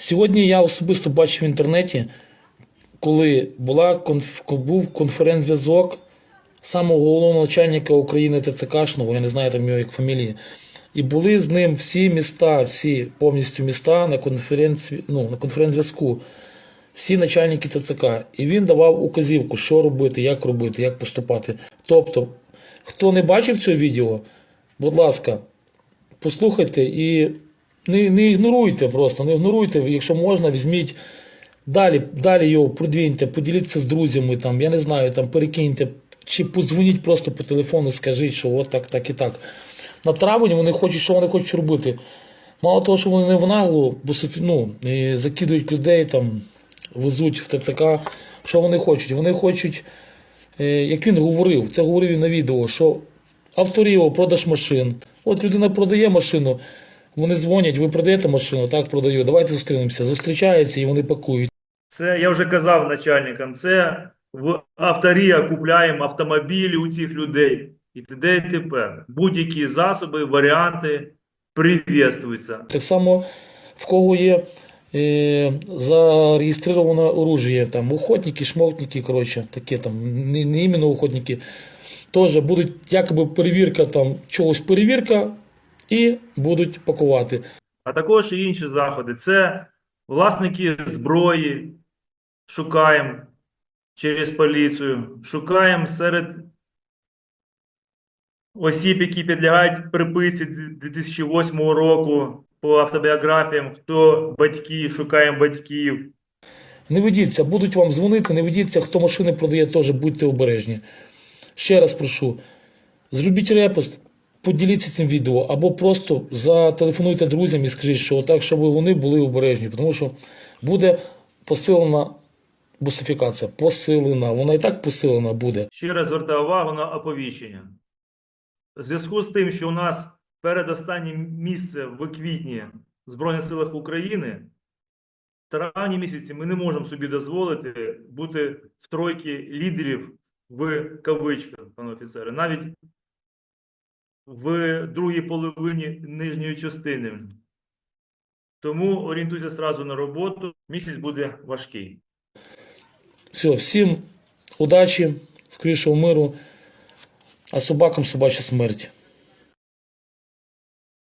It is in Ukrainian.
Сьогодні я особисто бачив в інтернеті, коли була був конференц-зв'язок самого головного начальника України ТЦКшного, я не знаю там його як фамілії. І були з ним всі міста, всі повністю міста на конференц... ну, на конференц-зв'язку, всі начальники ТЦК. І він давав указівку, що робити, як робити, як поступати. Тобто, хто не бачив цього відео, будь ласка, послухайте і не, не ігноруйте просто, не ігноруйте, якщо можна, візьміть. Далі, далі його продвіньте, поділіться з друзями, там, я не знаю, там перекиньте, чи подзвоніть просто по телефону, скажіть, що от так, так і так. На травень вони хочуть, що вони хочуть робити. Мало того, що вони не в наглу, бо ну, закидують людей, там, везуть в ТЦК. Що вони хочуть? Вони хочуть, е, як він говорив, це говорив і на відео, що авторіо, продаж машин. От людина продає машину, вони дзвонять, ви продаєте машину, так продаю, давайте зустрінемося. Зустрічаються і вони пакують. Це я вже казав начальникам. Це в авторія купляємо автомобілі у цих людей. І т.д. і т.п. Будь-які засоби, варіанти привітствуються. Так само в кого є е, зареєстроване оружие, там охотники, шмотники, коротше, таке там, не, не іменно охотники, теж будуть якоби перевірка там чогось перевірка і будуть пакувати. А також і інші заходи. Це власники зброї. Шукаємо через поліцію. Шукаємо серед осіб, які підлягають приписці 2008 року по автобіографіям, хто батьки, шукаємо батьків. Не ведіться, будуть вам дзвонити, не ведіться, хто машини продає, теж будьте обережні. Ще раз прошу, зробіть репост, поділіться цим відео, або просто зателефонуйте друзям і скажіть, що отак, щоб вони були обережні, тому що буде посилена бусифікація, посилена. Вона і так посилена буде. Ще раз звертаю увагу на оповіщення. В зв'язку з тим, що у нас передостаннє місце в квітні в Збройних силах України, в травні місяці ми не можемо собі дозволити бути в тройці лідерів в кавичках, пане офіцере, навіть в другій половині нижньої частини. Тому орієнтуйся зразу на роботу. Місяць буде важкий. Все, всім удачі, скорішого миру, а собакам собача смерть.